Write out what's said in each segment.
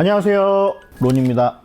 안녕하세요. 론입니다.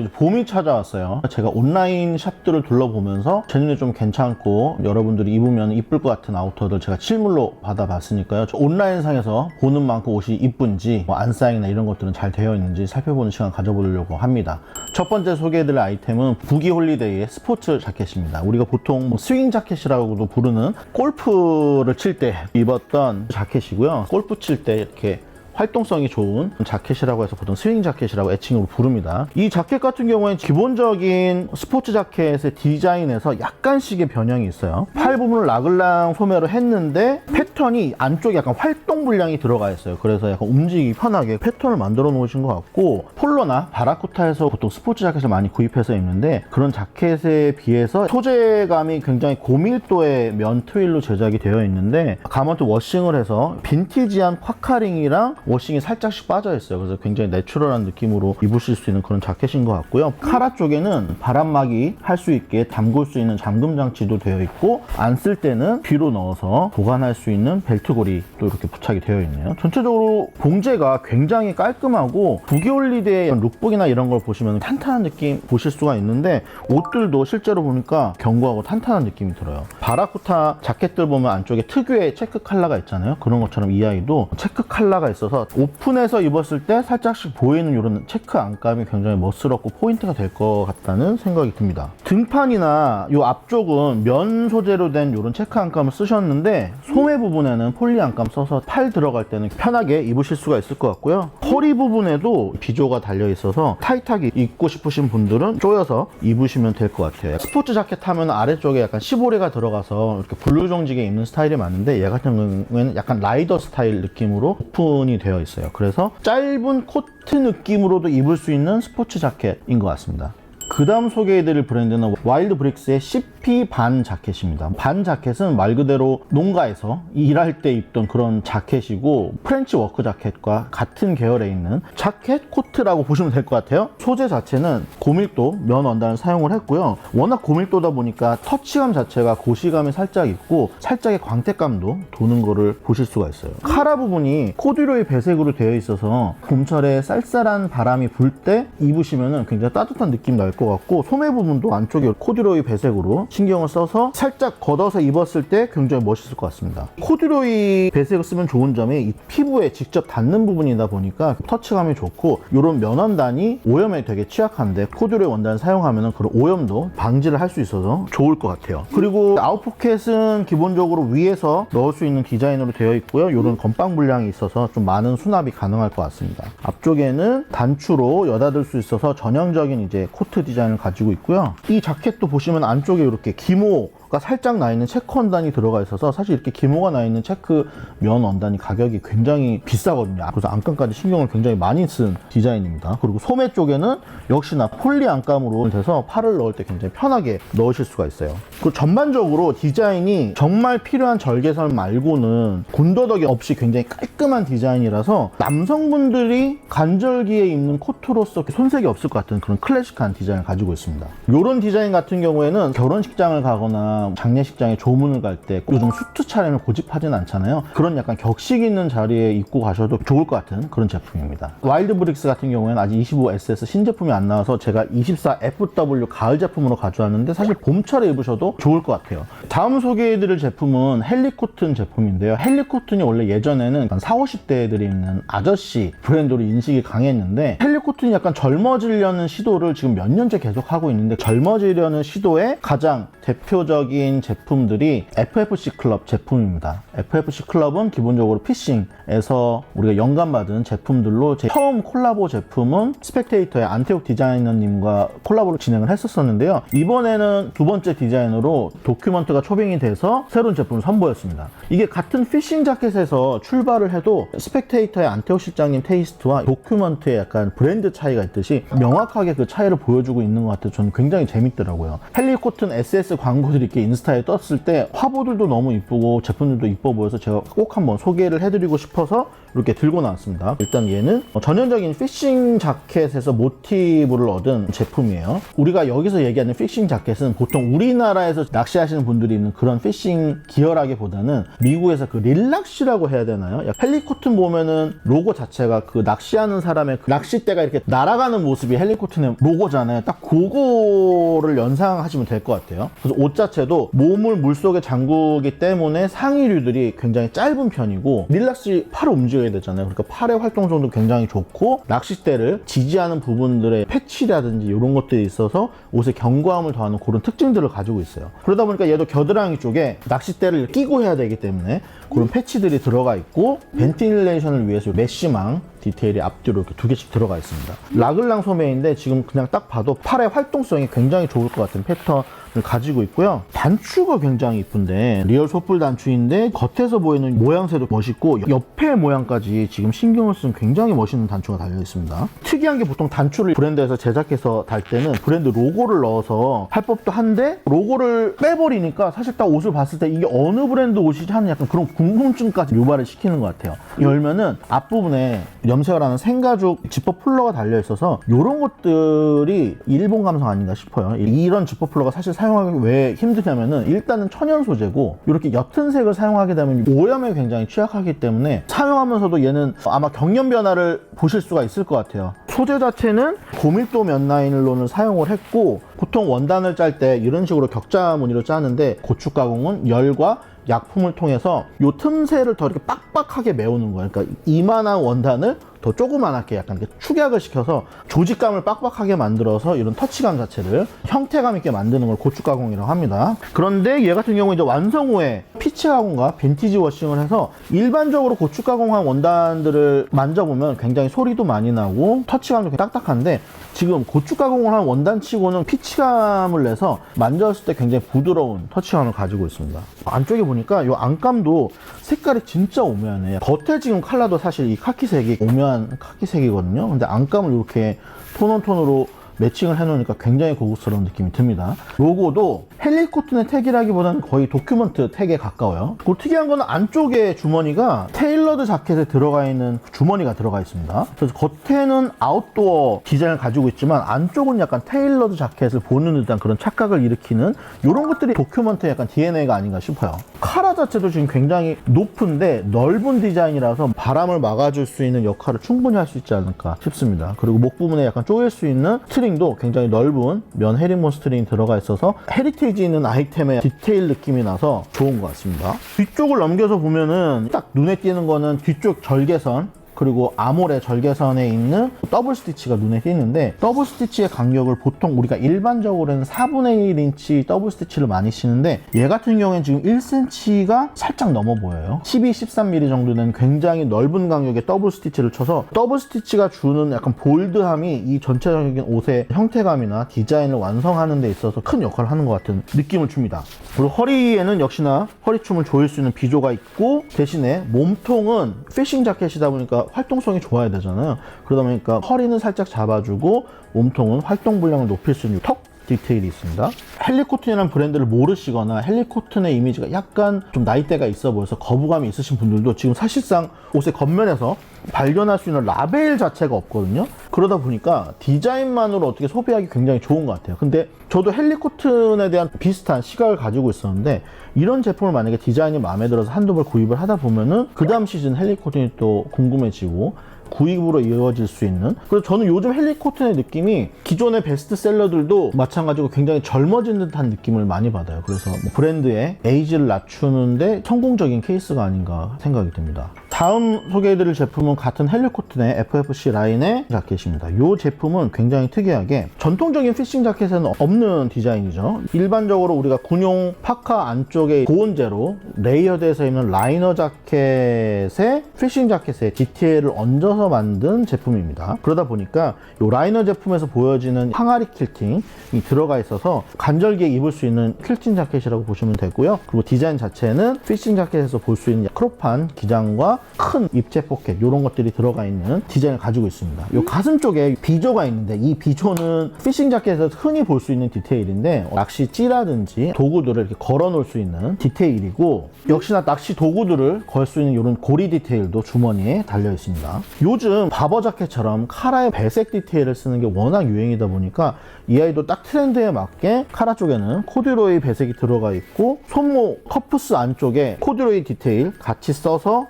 이제 봄이 찾아왔어요. 제가 온라인 샵들을 둘러보면서 제 눈에 좀 괜찮고 여러분들이 입으면 이쁠 것 같은 아우터들 제가 실물로 받아봤으니까요. 저 온라인상에서 보는 만큼 옷이 이쁜지 뭐 안사인이나 이런 것들은 잘 되어 있는지 살펴보는 시간 가져보려고 합니다. 첫 번째 소개해드릴 아이템은 부기 홀리데이의 스포츠 자켓입니다. 우리가 보통 뭐 스윙 자켓이라고도 부르는 골프를 칠 때 입었던 자켓이고요. 골프 칠 때 이렇게 활동성이 좋은 자켓이라고 해서 보통 스윙 자켓이라고 애칭으로 부릅니다. 이 자켓 같은 경우에는 기본적인 스포츠 자켓의 디자인에서 약간씩의 변형이 있어요. 팔 부분을 라글랑 소매로 했는데 패턴이 안쪽에 약간 활동 분량이 들어가 있어요. 그래서 약간 움직이기 편하게 패턴을 만들어 놓으신 것 같고 폴로나 바라쿠타에서 보통 스포츠 자켓을 많이 구입해서 입는데 그런 자켓에 비해서 소재감이 굉장히 고밀도의 면 트윌로 제작이 되어 있는데 가먼트 워싱을 해서 빈티지한 쿼카링이랑 워싱이 살짝씩 빠져 있어요. 그래서 굉장히 내추럴한 느낌으로 입으실 수 있는 그런 자켓인 것 같고요. 카라 쪽에는 바람막이 할 수 있게 담글 수 있는 잠금 장치도 되어 있고 안 쓸 때는 뒤로 넣어서 보관할 수 있는 벨트고리도 이렇게 부착이 되어 있네요. 전체적으로 봉제가 굉장히 깔끔하고 부기홀리데이 룩북이나 이런 걸 보시면 탄탄한 느낌 보실 수가 있는데 옷들도 실제로 보니까 견고하고 탄탄한 느낌이 들어요. 바라쿠타 자켓들 보면 안쪽에 특유의 체크 컬러가 있잖아요. 그런 것처럼 이 아이도 체크 컬러가 있어서 오픈해서 입었을 때 살짝씩 보이는 이런 체크 안감이 굉장히 멋스럽고 포인트가 될 것 같다는 생각이 듭니다. 등판이나 이 앞쪽은 면 소재로 된 이런 체크 안감을 쓰셨는데 소매 부분 에는 폴리 안감 써서 팔 들어갈 때는 편하게 입으실 수가 있을 것 같고요. 허리 부분에도 비조가 달려 있어서 타이트하게 입고 싶으신 분들은 조여서 입으시면 될 것 같아요. 스포츠 자켓 하면 아래쪽에 약간 시보리가 들어가서 이렇게 블루정지게 입는 스타일이 많은데 얘 같은 경우에는 약간 라이더 스타일 느낌으로 오픈이 되어 있어요. 그래서 짧은 코트 느낌으로도 입을 수 있는 스포츠 자켓인 것 같습니다. 그 다음 소개해드릴 브랜드는 와일드 브릭스의 CP 반 자켓입니다. 반 자켓은 말 그대로 농가에서 일할 때 입던 그런 자켓이고 프렌치 워크 자켓과 같은 계열에 있는 자켓 코트라고 보시면 될 것 같아요. 소재 자체는 고밀도 면 원단을 사용을 했고요. 워낙 고밀도다 보니까 터치감 자체가 고시감이 살짝 있고 살짝의 광택감도 도는 거를 보실 수가 있어요. 카라 부분이 코듀로이 배색으로 되어 있어서 봄철에 쌀쌀한 바람이 불 때 입으시면 굉장히 따뜻한 느낌 날 것 같고 소매 부분도 안쪽에 코듀로이 배색으로 신경을 써서 살짝 걷어서 입었을 때 굉장히 멋있을 것 같습니다. 코듀로이 배색을 쓰면 좋은 점이 이 피부에 직접 닿는 부분이다 보니까 터치감이 좋고 이런 면원단이 오염에 되게 취약한데 코듀로이 원단을 사용하면 그런 오염도 방지를 할 수 있어서 좋을 것 같아요. 그리고 아웃포켓은 기본적으로 위에서 넣을 수 있는 디자인으로 되어 있고요. 이런 건빵 분량이 있어서 좀 많은 수납이 가능할 것 같습니다. 앞쪽에는 단추로 여닫을 수 있어서 전형적인 이제 코트 디자인 을 가지고 있고요. 이 자켓도 보시면 안쪽에 이렇게 기모 가 살짝 나 있는 체크 원단이 들어가 있어서 사실 이렇게 기모가 나 있는 체크 면 원단이 가격이 굉장히 비싸거든요. 그래서 안감까지 신경을 굉장히 많이 쓴 디자인입니다. 그리고 소매 쪽에는 역시나 폴리 안감으로 돼서 팔을 넣을 때 굉장히 편하게 넣으실 수가 있어요. 그리고 전반적으로 디자인이 정말 필요한 절개선 말고는 군더더기 없이 굉장히 깔끔한 디자인이라서 남성분들이 관절기에 입는 코트로서 손색이 없을 것 같은 그런 클래식한 디자인을 가지고 있습니다. 이런 디자인 같은 경우에는 결혼식장을 가거나 장례식장에 조문을 갈 때 요즘 수트 차림을 고집하진 않잖아요. 그런 약간 격식 있는 자리에 입고 가셔도 좋을 것 같은 그런 제품입니다. 와일드 브릭스 같은 경우에는 아직 25SS 신제품이 안 나와서 제가 24FW 가을 제품으로 가져왔는데 사실 봄철에 입으셔도 좋을 것 같아요. 다음 소개해드릴 제품은 헬리코튼 제품인데요. 헬리코튼이 원래 예전에는 약간 40, 50대들이 입는 아저씨 브랜드로 인식이 강했는데 헬리코튼이 약간 젊어지려는 시도를 지금 몇 년째 계속 하고 있는데 젊어지려는 시도의 가장 대표적 인 제품들이 FFC 클럽 제품입니다. FFC 클럽은 기본적으로 피싱에서 우리가 영감받은 제품들로 제 처음 콜라보 제품은 스펙테이터의 안테옥 디자이너님과 콜라보를 진행을 했었었는데요. 이번에는 두 번째 디자인으로 도큐먼트가 초빙이 돼서 새로운 제품을 선보였습니다. 이게 같은 피싱 자켓에서 출발을 해도 스펙테이터의 안테옥 실장님 테이스트와 도큐먼트의 약간 브랜드 차이가 있듯이 명확하게 그 차이를 보여주고 있는 것 같아서 저는 굉장히 재밌더라고요. 헬리코튼 SS 광고들이 이렇게 인스타에 떴을 때 화보들도 너무 이쁘고 제품들도 이뻐 보여서 제가 꼭 한번 소개를 해드리고 싶어서 이렇게 들고 나왔습니다. 일단 얘는 전형적인 피싱 자켓에서 모티브를 얻은 제품이에요. 우리가 여기서 얘기하는 피싱 자켓은 보통 우리나라에서 낚시하시는 분들이 입는 그런 피싱 기어라기보다는 미국에서 그 릴락시라고 해야 되나요? 헬리코튼 보면은 로고 자체가 그 낚시하는 사람의 그 낚싯대가 이렇게 날아가는 모습이 헬리코튼의 로고잖아요. 딱 그거를 연상하시면 될 것 같아요. 그래서 옷 자체도 몸을 물속에 잠그기 때문에 상의류들이 굉장히 짧은 편이고 릴락시 팔을 움직여 야 되잖아요. 그러니까 팔의 활동성도 굉장히 좋고 낚싯대를 지지하는 부분들의 패치라든지 이런 것들이 있어서 옷에 견고함을 더하는 그런 특징들을 가지고 있어요. 그러다 보니까 얘도 겨드랑이 쪽에 낚싯대를 끼고 해야 되기 때문에 그런 패치들이 들어가 있고 벤틸레이션을 위해서 메쉬망 디테일이 앞뒤로 이렇게 두 개씩 들어가 있습니다. 라글랑 소매인데 지금 그냥 딱 봐도 팔의 활동성이 굉장히 좋을 것 같은 패턴을 가지고 있고요. 단추가 굉장히 이쁜데 리얼 소풀 단추인데 겉에서 보이는 모양새도 멋있고 옆에 모양까지 지금 신경을 쓴 굉장히 멋있는 단추가 달려 있습니다. 특이한 게 보통 단추를 브랜드에서 제작해서 달 때는 브랜드 로고를 넣어서 할 법도 한데 로고를 빼버리니까 사실 딱 옷을 봤을 때 이게 어느 브랜드 옷이지 하는 약간 그런 궁금증까지 유발을 시키는 것 같아요. 열면은 앞부분에 염색을 하는 생가죽 지퍼 플러가 달려 있어서 이런 것들이 일본 감성 아닌가 싶어요. 이런 지퍼 플러가 사실 사용하기 왜 힘드냐면은 일단은 천연 소재고 이렇게 옅은 색을 사용하게 되면 오염에 굉장히 취약하기 때문에 사용하면서도 얘는 아마 경련 변화를 보실 수가 있을 것 같아요. 소재 자체는 고밀도 면 나일론을 사용을 했고 보통 원단을 짤 때 이런 식으로 격자 무늬로 짜는데 고축 가공은 열과 약품을 통해서 요 틈새를 더 이렇게 빡빡하게 메우는 거예요. 그러니까 이만한 원단을 더 조그만하게 약간 이렇게 축약을 시켜서 조직감을 빡빡하게 만들어서 이런 터치감 자체를 형태감 있게 만드는 걸 고축 가공이라고 합니다. 그런데 얘 같은 경우 이제 완성 후에 피치 가공과 빈티지 워싱을 해서 일반적으로 고축 가공한 원단들을 만져보면 굉장히 소리도 많이 나고 터치감도 딱딱한데 지금 고축 가공을 한 원단치고는 피치 감을 내서 만졌을 때 굉장히 부드러운 터치감을 가지고 있습니다. 안쪽에 보니까 이 안감도 색깔이 진짜 오묘하네요. 겉에 지금 컬러도 사실 이 카키색이 오묘한 카키색이거든요. 근데 안감을 이렇게 톤온톤으로 매칭을 해놓으니까 굉장히 고급스러운 느낌이 듭니다. 로고도 헬리코튼의 택이라기보다는 거의 도큐먼트 택에 가까워요. 그 특이한 거는 안쪽에 주머니가 테일러드 자켓에 들어가 있는 주머니가 들어가 있습니다. 그래서 겉에는 아웃도어 디자인을 가지고 있지만 안쪽은 약간 테일러드 자켓을 보는 듯한 그런 착각을 일으키는 이런 것들이 도큐먼트의 약간 DNA가 아닌가 싶어요. 카라 자체도 지금 굉장히 높은데 넓은 디자인이라서 바람을 막아줄 수 있는 역할을 충분히 할 수 있지 않을까 싶습니다. 그리고 목 부분에 약간 쪼갤 수 있는 스트링도 굉장히 넓은 면 헤리몬 스트링이 들어가 있어서 헤리 있는 아이템의 디테일 느낌이 나서 좋은 것 같습니다. 뒤쪽을 넘겨서 보면은 딱 눈에 띄는 거는 뒤쪽 절개선 그리고 아몰의 절개선에 있는 더블 스티치가 눈에 띄는데 더블 스티치의 간격을 보통 우리가 일반적으로는 4분의 1인치 더블 스티치를 많이 치는데 얘 같은 경우에는 지금 1cm가 살짝 넘어 보여요. 12, 13mm 정도 되는 굉장히 넓은 간격의 더블 스티치를 쳐서 더블 스티치가 주는 약간 볼드함이 이 전체적인 옷의 형태감이나 디자인을 완성하는 데 있어서 큰 역할을 하는 것 같은 느낌을 줍니다. 그리고 허리에는 역시나 허리춤을 조일 수 있는 비조가 있고 대신에 몸통은 피싱 자켓이다 보니까 활동성이 좋아야 되잖아요. 그러다 보니까 허리는 살짝 잡아주고 몸통은 활동 분량을 높일 수 있는 턱 디테일이 있습니다. 헬리코튼이라는 브랜드를 모르시거나 헬리코튼의 이미지가 약간 좀 나이대가 있어 보여서 거부감이 있으신 분들도 지금 사실상 옷의 겉면에서 발견할 수 있는 라벨 자체가 없거든요. 그러다 보니까 디자인만으로 어떻게 소비하기 굉장히 좋은 것 같아요. 근데 저도 헬리코튼에 대한 비슷한 시각을 가지고 있었는데 이런 제품을 만약에 디자인이 마음에 들어서 한두 벌 구입을 하다 보면은 그 다음 시즌 헬리코튼이 또 궁금해지고 구입으로 이어질 수 있는? 그래서 저는 요즘 헬리코튼의 느낌이 기존의 베스트셀러들도 마찬가지로 굉장히 젊어진 듯한 느낌을 많이 받아요. 그래서 뭐 브랜드의 에이지를 낮추는데 성공적인 케이스가 아닌가 생각이 듭니다 다음 소개해드릴 제품은 같은 헬리코튼의 FFC 라인의 자켓입니다 이 제품은 굉장히 특이하게 전통적인 피싱 자켓에는 없는 디자인이죠 일반적으로 우리가 군용 파카 안쪽에 고온재로 레이어드해서 입는 라이너 자켓에 피싱 자켓에 디테일을 얹어서 만든 제품입니다. 그러다 보니까 이 라이너 제품에서 보여지는 항아리 킬팅이 들어가 있어서 간절기에 입을 수 있는 킬팅 자켓이라고 보시면 되고요. 그리고 디자인 자체는 피싱 자켓에서 볼 수 있는 크롭한 기장과 큰 입체 포켓 이런 것들이 들어가 있는 디자인을 가지고 있습니다. 이 가슴 쪽에 비조가 있는데 이 비조는 피싱 자켓에서 흔히 볼 수 있는 디테일인데 낚시 찌라든지 도구들을 이렇게 걸어 놓을 수 있는 디테일이고 역시나 낚시 도구들을 걸 수 있는 이런 고리 디테일도 주머니에 달려 있습니다. 요즘 바버 자켓처럼 카라의 배색 디테일을 쓰는 게 워낙 유행이다 보니까 이 아이도 딱 트렌드에 맞게 카라 쪽에는 코듀로이 배색이 들어가 있고 손목 커프스 안쪽에 코듀로이 디테일 같이 써서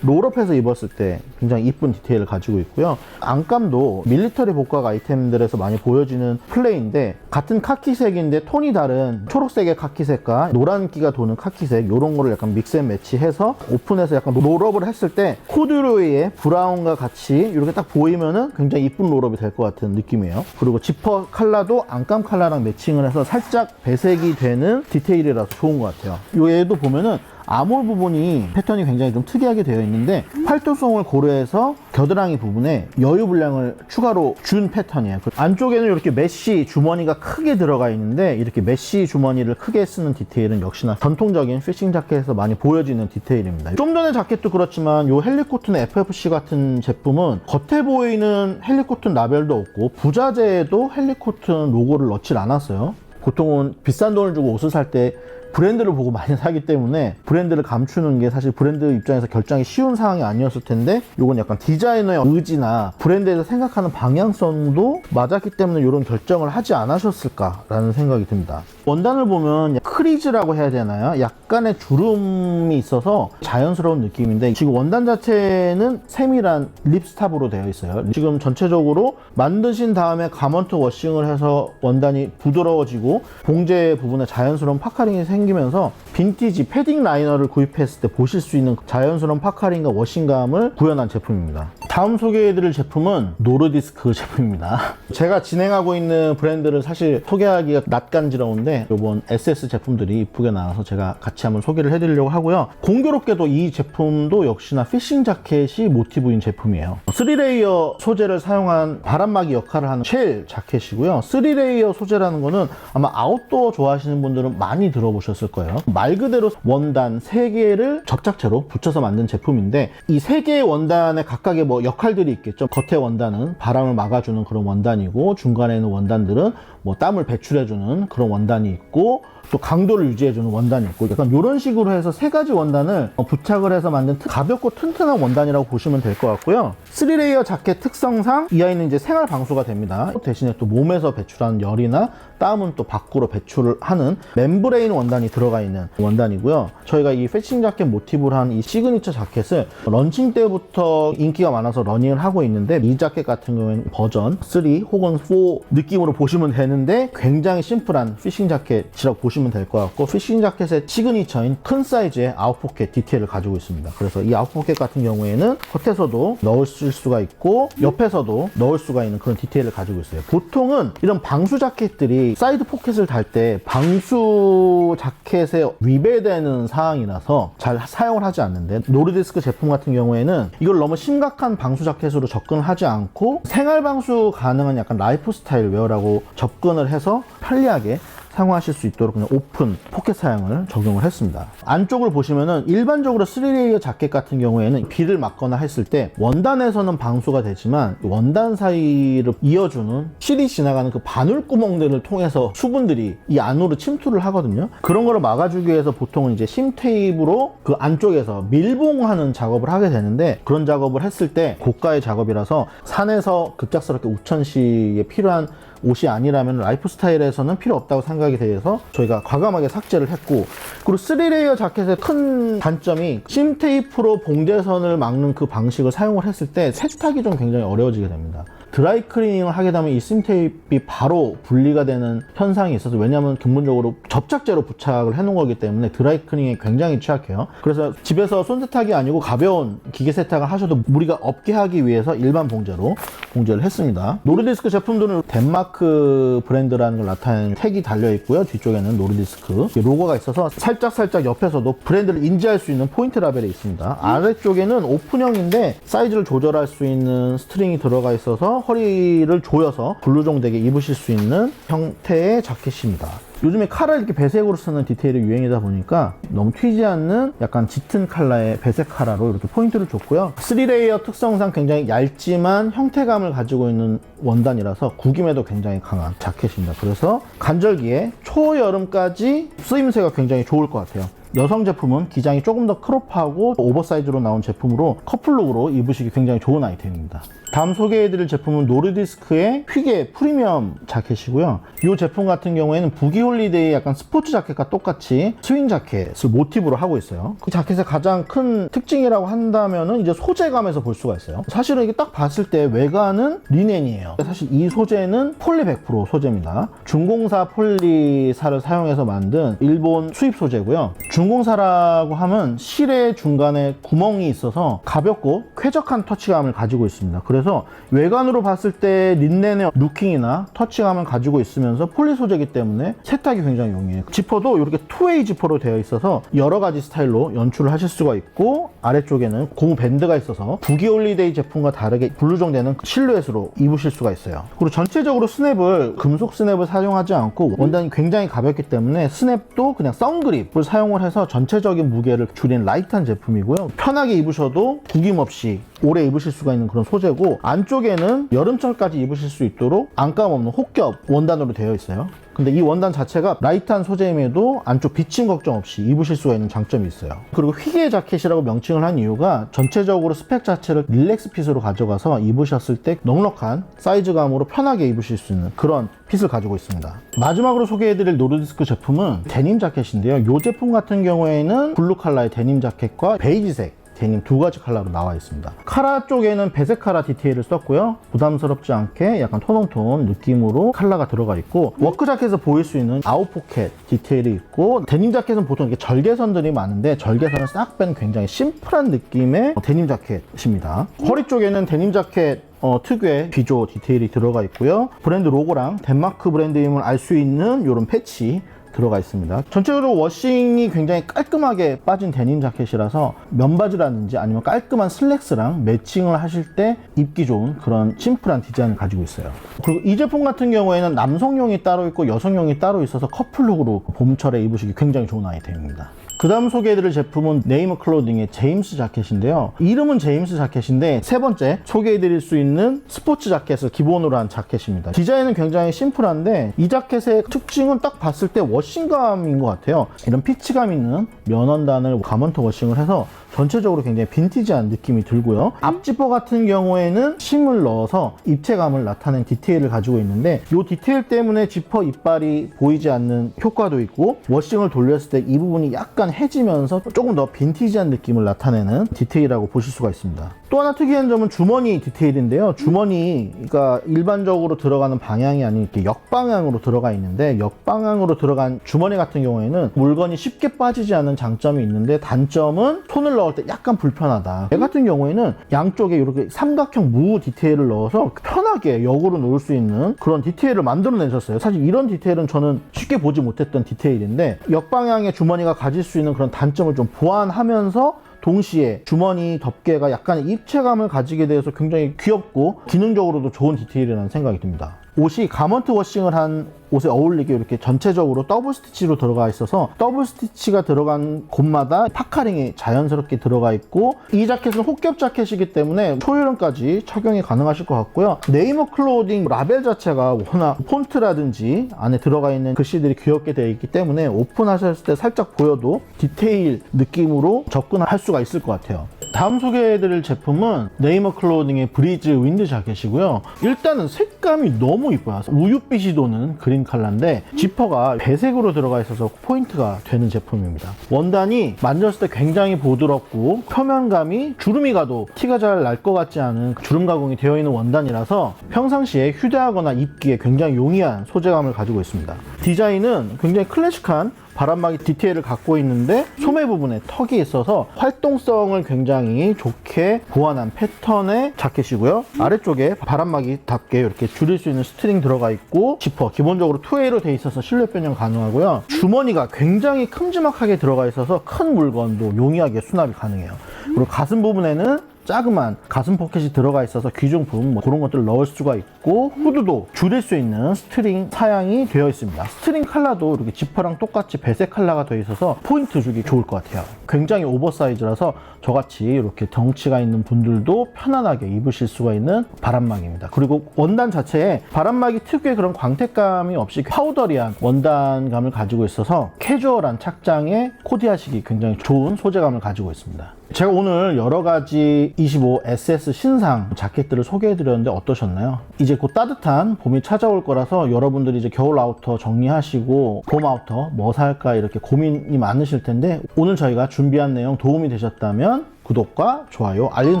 롤업해서 입었을 때 굉장히 이쁜 디테일을 가지고 있고요. 안감도 밀리터리 복각 아이템들에서 많이 보여지는 플레이인데 같은 카키색인데 톤이 다른 초록색의 카키색과 노란기가 도는 카키색 이런 거를 약간 믹스앤 매치해서 오픈해서 약간 롤업을 했을 때 코듀로이의 브라운과 같이 이렇게 딱 보이면은 굉장히 이쁜 롤업이 될 것 같은 느낌이에요. 그리고 지퍼 컬러도 안감 컬러랑 매칭을 해서 살짝 배색이 되는 디테일이라서 좋은 것 같아요. 이 얘도 보면은 아몰 부분이 패턴이 굉장히 좀 특이하게 되어 있는데 활동성을 고려해서 겨드랑이 부분에 여유 분량을 추가로 준 패턴이에요. 그 안쪽에는 이렇게 메쉬 주머니가 크게 들어가 있는데 이렇게 메쉬 주머니를 크게 쓰는 디테일은 역시나 전통적인 피싱 자켓에서 많이 보여지는 디테일입니다. 좀 전에 자켓도 그렇지만 이 헬리코튼 FFC 같은 제품은 겉에 보이는 헬리코튼 라벨도 없고 부자재에도 헬리코튼 로고를 넣질 않았어요. 보통은 비싼 돈을 주고 옷을 살때 브랜드를 보고 많이 사기 때문에 브랜드를 감추는 게 사실 브랜드 입장에서 결정이 쉬운 상황이 아니었을 텐데 이건 약간 디자이너의 의지나 브랜드에서 생각하는 방향성도 맞았기 때문에 이런 결정을 하지 않으셨을까라는 생각이 듭니다. 원단을 보면 크리즈라고 해야 되나요? 약간의 주름이 있어서 자연스러운 느낌인데 지금 원단 자체는 세밀한 립스탑으로 되어 있어요. 지금 전체적으로 만드신 다음에 가먼트 워싱을 해서 원단이 부드러워지고 봉제 부분에 자연스러운 파카링이 생 기면서 빈티지 패딩 라이너를 구입했을 때 보실 수 있는 자연스러운 파카링과 워싱감을 구현한 제품입니다. 다음 소개해드릴 제품은 노르디스크 제품입니다. 제가 진행하고 있는 브랜드를 사실 소개하기가 낯간지러운데 이번 SS 제품들이 이쁘게 나와서 제가 같이 한번 소개를 해드리려고 하고요. 공교롭게도 이 제품도 역시나 피싱 자켓이 모티브인 제품이에요. 3레이어 소재를 사용한 바람막이 역할을 하는 쉘 자켓이고요. 3레이어 소재라는 거는 아마 아웃도어 좋아하시는 분들은 많이 들어보셨을 거예요. 말 그대로 원단 3개를 접착제로 붙여서 만든 제품인데 이 3개의 원단에 각각의 뭐 역할들이 있겠죠. 겉에 원단은 바람을 막아주는 그런 원단이고 중간에 있는 원단들은 뭐 땀을 배출해주는 그런 원단이 있고 또 강도를 유지해주는 원단이 있고 약간 이런 식으로 해서 세 가지 원단을 어, 부착을 해서 만든 트- 가볍고 튼튼한 원단이라고 보시면 될 것 같고요. 3레이어 자켓 특성상 이 아이는 이제 생활 방수가 됩니다. 대신에 또 몸에서 배출하는 열이나 땀은 또 밖으로 배출을 하는 멤브레인 원단이 들어가 있는 원단이고요. 저희가 이 패싱 자켓 모티브를 한이 시그니처 자켓을 런칭 때부터 인기가 많 아서 러닝을 하고 있는데 이 자켓 같은 경우에는 버전 3 혹은 4 느낌으로 보시면 되는데 굉장히 심플한 피싱 자켓이라고 보시면 될 것 같고 피싱 자켓의 시그니처인 큰 사이즈의 아웃포켓 디테일을 가지고 있습니다. 그래서 이 아웃포켓 같은 경우에는 겉에서도 넣을 수가 있고 옆에서도 넣을 수가 있는 그런 디테일을 가지고 있어요. 보통은 이런 방수 자켓들이 사이드 포켓을 달 때 방수 자켓에 위배되는 사항이라서 잘 사용을 하지 않는데 노르디스크 제품 같은 경우에는 이걸 너무 심각한 방수 자켓으로 접근을 하지 않고 생활 방수 가능한 약간 라이프 스타일 웨어라고 접근을 해서 편리하게 사용하실 수 있도록 그냥 오픈 포켓 사양을 적용을 했습니다. 안쪽을 보시면은 일반적으로 3레이어 자켓 같은 경우에는 비를 맞거나 했을 때 원단에서는 방수가 되지만 원단 사이를 이어주는 실이 지나가는 그 바늘 구멍들을 통해서 수분들이 이 안으로 침투를 하거든요. 그런 거를 막아주기 위해서 보통은 이제 심 테이프로 그 안쪽에서 밀봉하는 작업을 하게 되는데 그런 작업을 했을 때 고가의 작업이라서 산에서 급작스럽게 우천 시에 필요한 옷이 아니라면 라이프 스타일에서는 필요 없다고 생각이 돼서 저희가 과감하게 삭제를 했고 그리고 3레이어 자켓의 큰 단점이 심 테이프로 봉제선을 막는 그 방식을 사용을 했을 때 세탁이 좀 굉장히 어려워지게 됩니다. 드라이 클리닝을 하게 되면 이심 테이프가 바로 분리가 되는 현상이 있어서 왜냐하면 근본적으로 접착제로 부착을 해놓은 거기 때문에 드라이 클리닝에 굉장히 취약해요. 그래서 집에서 손 세탁이 아니고 가벼운 기계 세탁을 하셔도 무리가 없게 하기 위해서 일반 봉제로 봉제를 했습니다. 노르디스크 제품들은 덴마크 브랜드라는 걸 나타내는 택이 달려 있고요. 뒤쪽에는 노르디스크 로고가 있어서 살짝 살짝 옆에서도 브랜드를 인지할 수 있는 포인트 라벨이 있습니다. 아래쪽에는 오픈형인데 사이즈를 조절할 수 있는 스트링이 들어가 있어서 허리를 조여서 블루종 되게 입으실 수 있는 형태의 자켓입니다. 요즘에 칼을 이렇게 배색으로 쓰는 디테일이 유행이다 보니까 너무 튀지 않는 약간 짙은 컬러의 배색 카라로 이렇게 포인트를 줬고요. 3레이어 특성상 굉장히 얇지만 형태감을 가지고 있는 원단이라서 구김에도 굉장히 강한 자켓입니다. 그래서 간절기에 초여름까지 쓰임새가 굉장히 좋을 것 같아요. 여성 제품은 기장이 조금 더 크롭하고 오버사이즈로 나온 제품으로 커플룩으로 입으시기 굉장히 좋은 아이템입니다. 다음 소개해드릴 제품은 노르디스크의 휘게 프리미엄 자켓이고요. 이 제품 같은 경우에는 부기 홀리데이 약간 스포츠 자켓과 똑같이 스윙 자켓을 모티브로 하고 있어요. 그 자켓의 가장 큰 특징이라고 한다면은 이제 소재감에서 볼 수가 있어요. 사실은 이게 딱 봤을 때 외관은 리넨이에요. 사실 이 소재는 폴리 100% 소재입니다. 중공사 폴리사를 사용해서 만든 일본 수입 소재고요. 중공사라고 하면 실의 중간에 구멍이 있어서 가볍고 쾌적한 터치감을 가지고 있습니다. 그래서 외관으로 봤을 때 린넨의 루킹이나 터치감을 가지고 있으면서 폴리 소재이기 때문에 세탁이 굉장히 용이해요. 지퍼도 이렇게 투웨이 지퍼로 되어 있어서 여러 가지 스타일로 연출을 하실 수가 있고 아래쪽에는 고무 밴드가 있어서 부기 홀리데이 제품과 다르게 분류정되는 실루엣으로 입으실 수가 있어요. 그리고 전체적으로 스냅을 금속 스냅을 사용하지 않고 원단이 굉장히 가볍기 때문에 스냅도 그냥 썬그립을 사용을 해서 전체적인 무게를 줄인 라이트한 제품이고요. 편하게 입으셔도 구김 없이 오래 입으실 수가 있는 그런 소재고 안쪽에는 여름철까지 입으실 수 있도록 안감 없는 혹겹 원단으로 되어 있어요. 근데 이 원단 자체가 라이트한 소재임에도 안쪽 비침 걱정 없이 입으실 수가 있는 장점이 있어요. 그리고 휘게 자켓이라고 명칭을 한 이유가 전체적으로 스펙 자체를 릴렉스 핏으로 가져가서 입으셨을 때 넉넉한 사이즈감으로 편하게 입으실 수 있는 그런 핏을 가지고 있습니다. 마지막으로 소개해드릴 노르디스크 제품은 데님 자켓인데요. 이 제품 같은 경우에는 블루 컬러의 데님 자켓과 베이지색 데님 두 가지 컬러로 나와 있습니다. 카라 쪽에는 배색 카라 디테일을 썼고요. 부담스럽지 않게 약간 톤온톤 느낌으로 컬러가 들어가 있고 워크 자켓에서 보일 수 있는 아웃 포켓 디테일이 있고 데님 자켓은 보통 이렇게 절개선들이 많은데 절개선을 싹 뺀 굉장히 심플한 느낌의 데님 자켓입니다. 허리 쪽에는 데님 자켓 어, 특유의 비조 디테일이 들어가 있고요. 브랜드 로고랑 덴마크 브랜드임을 알 수 있는 이런 패치 들어가 있습니다. 전체적으로 워싱이 굉장히 깔끔하게 빠진 데님 자켓이라서 면바지라든지 아니면 깔끔한 슬랙스랑 매칭을 하실 때 입기 좋은 그런 심플한 디자인을 가지고 있어요. 그리고 이 제품 같은 경우에는 남성용이 따로 있고 여성용이 따로 있어서 커플룩으로 봄철에 입으시기 굉장히 좋은 아이템입니다. 그 다음 소개해드릴 제품은 네이머 클로딩의 제임스 자켓인데요. 이름은 제임스 자켓인데 세 번째 소개해드릴 수 있는 스포츠 자켓을 기본으로 한 자켓입니다. 디자인은 굉장히 심플한데 이 자켓의 특징은 딱 봤을 때 워싱감인 것 같아요. 이런 피치감 있는 면원단을 가먼트 워싱을 해서 전체적으로 굉장히 빈티지한 느낌이 들고요. 앞지퍼 같은 경우에는 심을 넣어서 입체감을 나타낸 디테일을 가지고 있는데 이 디테일 때문에 지퍼 이빨이 보이지 않는 효과도 있고 워싱을 돌렸을 때 이 부분이 약간 해지면서 조금 더 빈티지한 느낌을 나타내는 디테일이라고 보실 수가 있습니다. 또 하나 특이한 점은 주머니 디테일인데요. 주머니가 일반적으로 들어가는 방향이 아닌 이렇게 역방향으로 들어가 있는데 역방향으로 들어간 주머니 같은 경우에는 물건이 쉽게 빠지지 않는 장점이 있는데 단점은 손을 넣을 때 약간 불편하다. 얘 같은 경우에는 양쪽에 이렇게 삼각형 무 디테일을 넣어서 편하게 역으로 놓을 수 있는 그런 디테일을 만들어내셨어요. 사실 이런 디테일은 저는 쉽게 보지 못했던 디테일인데 역방향의 주머니가 가질 수 있는 그런 단점을 좀 보완하면서 동시에 주머니 덮개가 약간의 입체감을 가지게 돼서 굉장히 귀엽고 기능적으로도 좋은 디테일이라는 생각이 듭니다. 옷이 가먼트 워싱을 한 옷에 어울리게 이렇게 전체적으로 더블 스티치로 들어가 있어서 더블 스티치가 들어간 곳마다 파카링이 자연스럽게 들어가 있고 이 자켓은 혹겹 자켓이기 때문에 초여름까지 착용이 가능하실 것 같고요. 네이머 클로딩 라벨 자체가 워낙 폰트라든지 안에 들어가 있는 글씨들이 귀엽게 되어 있기 때문에 오픈하셨을 때 살짝 보여도 디테일 느낌으로 접근할 수가 있을 것 같아요. 다음 소개해드릴 제품은 네이머 클로딩의 브리즈 윈드 자켓이고요. 일단은 색감이 너무 이뻐요. 우유빛이 도는 그린 컬러인데 지퍼가 배색으로 들어가 있어서 포인트가 되는 제품입니다. 원단이 만졌을 때 굉장히 부드럽고 표면감이 주름이 가도 티가 잘 날 것 같지 않은 주름 가공이 되어 있는 원단이라서 평상시에 휴대하거나 입기에 굉장히 용이한 소재감을 가지고 있습니다. 디자인은 굉장히 클래식한 바람막이 디테일을 갖고 있는데 소매 부분에 턱이 있어서 활동성을 굉장히 좋게 보완한 패턴의 자켓이고요. 아래쪽에 바람막이답게 이렇게 줄일 수 있는 스트링 들어가 있고 지퍼 기본적으로 투웨이로 돼 있어서 실루엣 변형 가능하고요. 주머니가 굉장히 큼지막하게 들어가 있어서 큰 물건도 용이하게 수납이 가능해요. 그리고 가슴 부분에는 자그만 가슴 포켓이 들어가 있어서 귀중품 뭐 그런 것들을 넣을 수가 있고 후드도 줄일 수 있는 스트링 사양이 되어 있습니다. 스트링 컬러도 이렇게 지퍼랑 똑같이 배색 컬러가 되어 있어서 포인트 주기 좋을 것 같아요. 굉장히 오버사이즈라서 저같이 이렇게 덩치가 있는 분들도 편안하게 입으실 수가 있는 바람막입니다. 그리고 원단 자체에 바람막이 특유의 그런 광택감이 없이 파우더리한 원단감을 가지고 있어서 캐주얼한 착장에 코디하시기 굉장히 좋은 소재감을 가지고 있습니다. 제가 오늘 여러 가지 25 SS 신상 자켓들을 소개해 드렸는데 어떠셨나요? 이제 곧 따뜻한 봄이 찾아올 거라서 여러분들이 이제 겨울 아우터 정리하시고 봄 아우터 뭐 살까 이렇게 고민이 많으실 텐데 오늘 저희가 준비한 내용 도움이 되셨다면 구독과 좋아요, 알림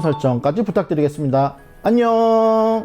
설정까지 부탁드리겠습니다. 안녕!